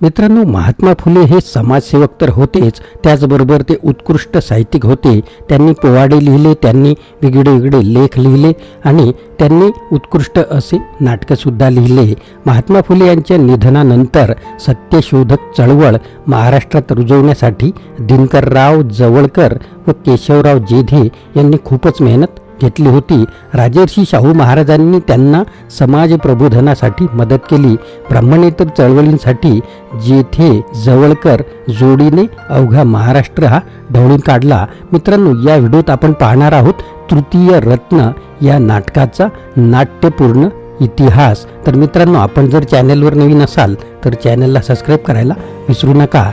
मित्रांनो महात्मा फुले हे समाजसेवक तर होतेच. त्याचबरोबर ते उत्कृष्ट साहित्यिक होते. त्यांनी पोवाडे लिहिले त्यांनी वेगळे वेगळे लेख लिहिले आणि त्यांनी उत्कृष्ट असे नाटकंसुद्धा लिहिले. महात्मा फुले यांच्या निधनानंतर सत्यशोधक चळवळ महाराष्ट्रात रुजवण्यासाठी दिनकरराव जवळकर व केशवराव जेधे यांनी खूपच मेहनत घेतली होती. राजर्षी शाहू महाराजांनी त्यांना समाज प्रबोधनासाठी मदत केली. ब्राह्मणेतर चळवळींसाठी जेथे जवळकर जोडीने अवघा महाराष्ट्र हा ढवळून काढला. मित्रांनो या व्हिडिओत आपण पाहणार आहोत तृतीय रत्न या नाटकाचा नाट्यपूर्ण इतिहास. तर मित्रांनो आपण जर चॅनेलवर नवीन असाल तर चॅनलला सबस्क्राईब करायला विसरू नका.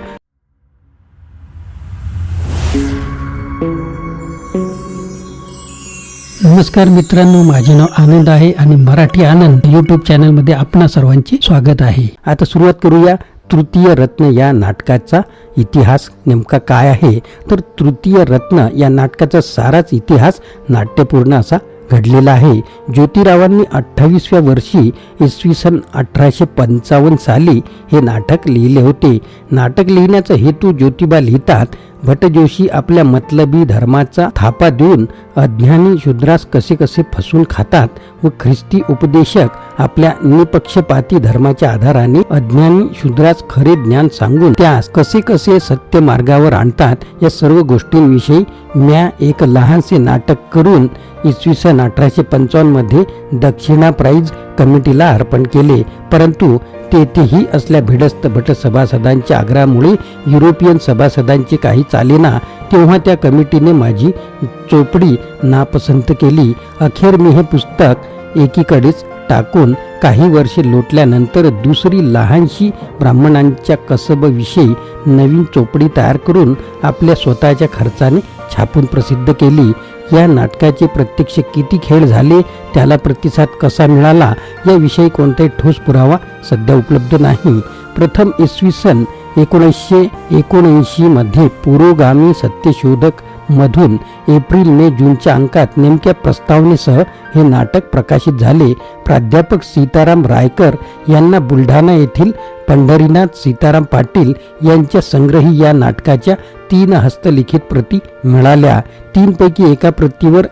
नमस्कार मित्रांनो माझे नाव आनंद आहे आणि मराठी आनंद युट्यूब चॅनलमध्ये आपणा सर्वांचे स्वागत आहे. आता सुरुवात करूया तृतीय रत्न या नाटकाचा इतिहास नेमका काय आहे? तर तृतीय रत्न या नाटकाचा साराच इतिहास नाट्यपूर्ण असा घडलेला आहे. ज्योतिरावांनी अठ्ठावीसव्या वर्षी इसवी सन अठराशे पंचावन्न साली हे नाटक लिहिले होते. नाटक लिहिण्याचा हेतू ज्योतिबा लिहितात भटजोशी आपल्या मतलबी धर्माचा थापा देऊन अज्ञानी शूद्रास कसे कसे फसून खातात व ख्रिस्ती उपदेशक आपल्या निपक्षपाती धर्माच्या आधाराने अज्ञानी शूद्रास खरे ज्ञान सांगून त्यास कसे कसे सत्य मार्गावर आणतात या सर्व गोष्टींविषयी म्या एक लहानसे नाटक करून इसवी सन अठराशे पंचावन्नमध्ये दक्षिणा प्राईज कमिटीला अर्पण केले. परंतु तेथेही असल्या भिडस्त भट सभासदांच्या आग्रहामुळे युरोपियन सभासदांची काही चालेना तेव्हा त्या कमिटीने माझी चोपडी नापसंत केली. अखेर मी हे पुस्तक एकीकडेच टाकून काही वर्षे लोटल्यानंतर दुसरी लहानशी ब्राह्मणांच्या कसबविषयी नवीन चोपडी तयार करून आपल्या स्वतःच्या खर्चाने छापून प्रसिद्ध केली. या नाटकाचे प्रत्यक्ष किती खेळ झाले त्याला प्रतिसाद कसा मिळाला याविषयी कोणताही ठोस पुरावा सध्या उपलब्ध नाही. प्रथम इसवी सन एकोणीसशे एकोणऐंशीमध्ये पुरोगामी सत्यशोधक मधून एप्रिल मे जूनच्या अंकात नेमक्या प्रस्तावनेसह हे नाटक प्रकाशित झाले. प्राध्यापक सीताराम रायकर यांना बुलढाणा येथील पंढरीनाथ सीताराम पाटील यांच्या संग्रही या नाटकाच्या तीन हस्तलिखित प्रती मिळाल्या. तीनपैकी एका प्रतीवर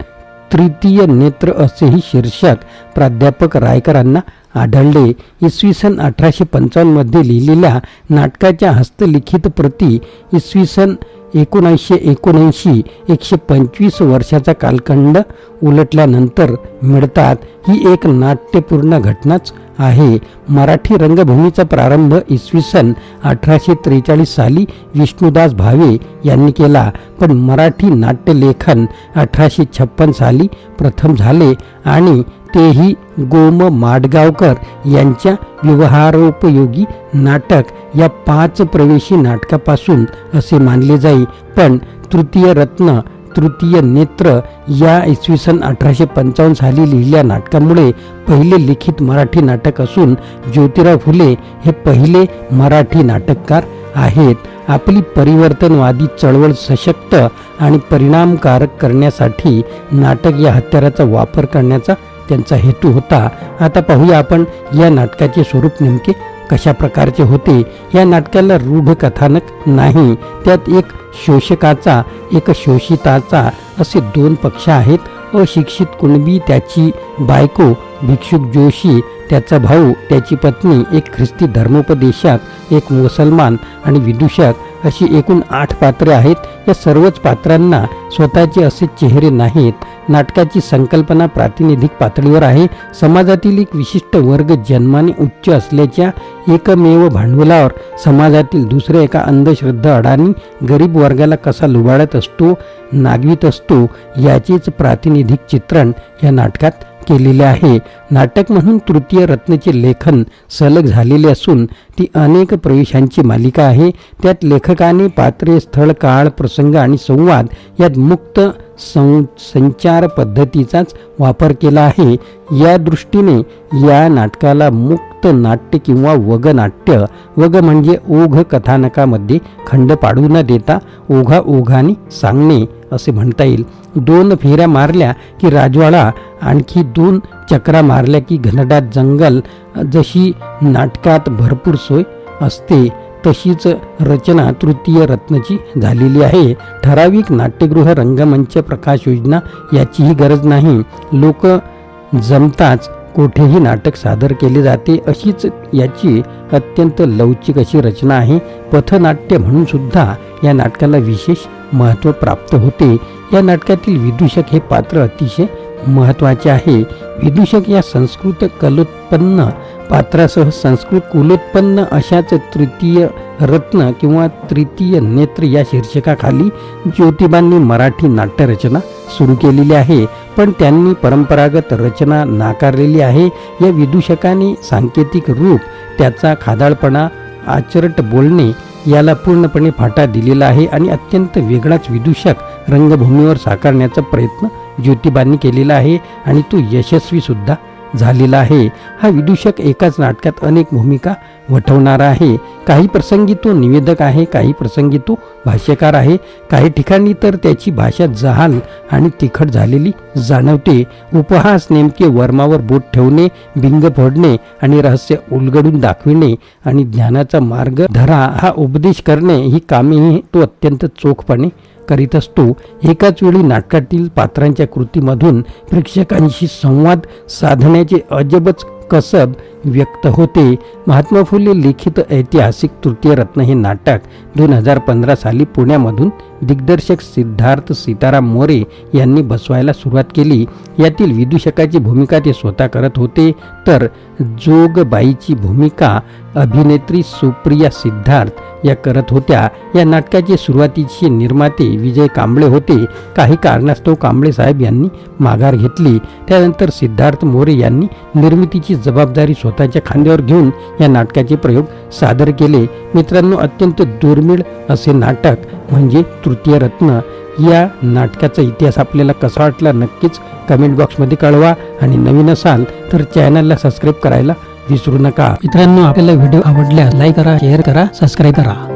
तृतीय नेत्र असेही शीर्षक प्राध्यापक रायकरांना आढळले. इसवी सन अठराशे पंचावन्नमध्ये लिहिलेल्या नाटकाच्या हस्तलिखित प्रती इसवी सन एकोणीसशे एकोणऐंशी एकशे पंचवीस वर्षाचा कालखंड उलटल्यानंतर मिळतात. ही एक नाट्यपूर्ण घटनाच आहे. मराठी रंगभूमीचा प्रारंभ इसवी सन अठराशे त्रेचाळीस साली विष्णुदास भावे यांनी केला. पण मराठी नाट्यलेखन अठराशे छप्पन साली प्रथम झाले आणि तेही गोम माडगावकर यांच्या व्यवहारोपयोगी नाटक या पाच प्रवेशी नाटकापासून असे मानले जाई. पण तृतीय रत्न तृतीय नेत्र या इसवी सन अठराशे पंचावन्न साली लिहिल्या नाटकामुळे पहिले लिखित मराठी नाटक असून ज्योतिराव फुले हे पहिले मराठी नाटककार आहेत. आपली परिवर्तनवादी चळवळ सशक्त आणि परिणामकारक करण्यासाठी नाटक या हत्याराचा वापर करण्याचा त्यांचा हेतू होता. आता पाहूया आपण या नाटकाचे स्वरूप नेमके कशा प्रकारचे होते. या नाटकाला रूढ कथानक नाही. त्यात एक शोषकाचा एक शोषिताचा असे दोन पक्ष आहेत. अशिक्षित कुणबी त्याची बायको भिक्षुक जोशी त्याचा भाऊ त्याची पत्नी एक ख्रिस्ती धर्मोपदेशक एक मुसलमान आणि विदूषक. अशी एकूण आठ पात्रे आहेत. या सर्वच पात्रांना स्वतःचे असे चेहरे नाहीत. नाटकाची संकल्पना प्रातिनिधिक पातळीवर आहे. समाजातील एक विशिष्ट वर्ग जन्माने उच्च असल्याच्या एकमेव भांडवलावर समाजातील दुसऱ्या एका अंधश्रद्धा अडाणी गरीब वर्गाला कसा लुबाडत असतो नागवीत असतो याचेच प्रातिनिधिक चित्रण या नाटकात केलेले आहे. नाटक म्हणून तृतीय रत्नचे लेखन सलग झालेले असून ती अनेक प्रवेशांची मालिका आहे. त्यात लेखकाने पात्रे स्थळ काळ प्रसंग आणि संवाद यात मुक्त सं संचार पद्धतीचाच वापर केला आहे. या दृष्टीने या नाटकाला मुक्त नाट्य किंवा वगनाट्य वग म्हणजे ओघ कथानकामध्ये खंड पाडू न देता ओघा ओघाने सांगणे असे म्हणता येईल. दोन फेऱ्या मारल्या की राजवाडा आणखी दोन चक्रा मारल्या की घनडात जंगल जशी नाटकात भरपूर सोय असते तशीच रचना तृतीय रत्नची झालेली आहे. ठराविक नाट्यगृह रंगमंच प्रकाश योजना याचीही गरज नाही. लोक जमताच कोठेही नाटक सादर केले जाते अशीच याची अत्यंत लवचिक अशी रचना आहे. पथनाट्य म्हणून सुद्धा या नाटकाला विशेष महत्त्व प्राप्त होते. या नाटकातील विदूषक हे पात्र अतिशय महत्त्वाचे आहे. विदूषक या संस्कृत कलोत्पन्न पात्रासह संस्कृत कुलोत्पन्न अशाच तृतीय रत्न किंवा तृतीय नेत्र या शीर्षकाखाली ज्योतिबांनी मराठी नाट्यरचना सुरू केलेली आहे. पण त्यांनी परंपरागत रचना नाकारलेली आहे. या विदूषकाने सांकेतिक रूप त्याचा खादाळपणा आचरट बोलणे याला पूर्णपणे फाटा दिलेला आहे आणि अत्यंत वेगळाच विदूषक रंगभूमीवर साकारण्याचा प्रयत्न ज्योतिबांनी केलेला आहे आणि तो यशस्वीसुद्धा झालेला आहे. हा विदूषक एकाच नाटकात अनेक भूमिका वठवणारा आहे. काही प्रसंगी तो निवेदक आहे काही प्रसंगी तो भाष्यकार आहे. काही ठिकाणी तर त्याची भाषा जहाल आणि तिखट झालेली जाणवते. उपहास नेमके वर्मावर बोट ठेवणे बिंग फोडणे आणि रहस्य उलगडून दाखविणे आणि ज्ञानाचा मार्ग धरा हा उपदेश करणे ही कामेही तो अत्यंत चोखपणे करीत असतो. एकाच वेळी नाटकातील पात्रांच्या कृतीमधून प्रेक्षकांशी संवाद साधण्याचे अजबच कसब व्यक्त होते. महात्मा फुले लिखित ऐतिहासिक तृतीय रत्न हे नाटक दोन हजार पंधरा साली पुण्यामधून दिग्दर्शक सिद्धार्थ सीताराम मोरे यांनी बसवायला सुरुवात केली. यातील विदूषकाची भूमिका ते स्वतः करत होते. तर जोगबाईची भूमिका अभिनेत्री सुप्रिया सिद्धार्थ या करत होत्या. या नाटकाचे सुरुवातीचे निर्माते विजय कांबळे होते. काही कारणास्तव कांबळे साहेब यांनी माघार घेतली. त्यानंतर सिद्धार्थ मोरे यांनी निर्मितीची जबाबदारी स्वतःच्या खांद्यावर घेऊन या नाटकाचे प्रयोग सादर केले. मित्रांनो अत्यंत दुर्मिळ असे नाटक म्हणजे तृतीय रत्न. या नाटकाचा इतिहास आपल्याला कसा वाटला नक्कीच कमेंट बॉक्समध्ये कळवा. आणि नवीन असाल तर चॅनलला सबस्क्राईब करायला विसरू नका. मित्रांनो आपल्याला व्हिडिओ आवडल्यास लाईक करा शेअर करा सबस्क्राईब करा.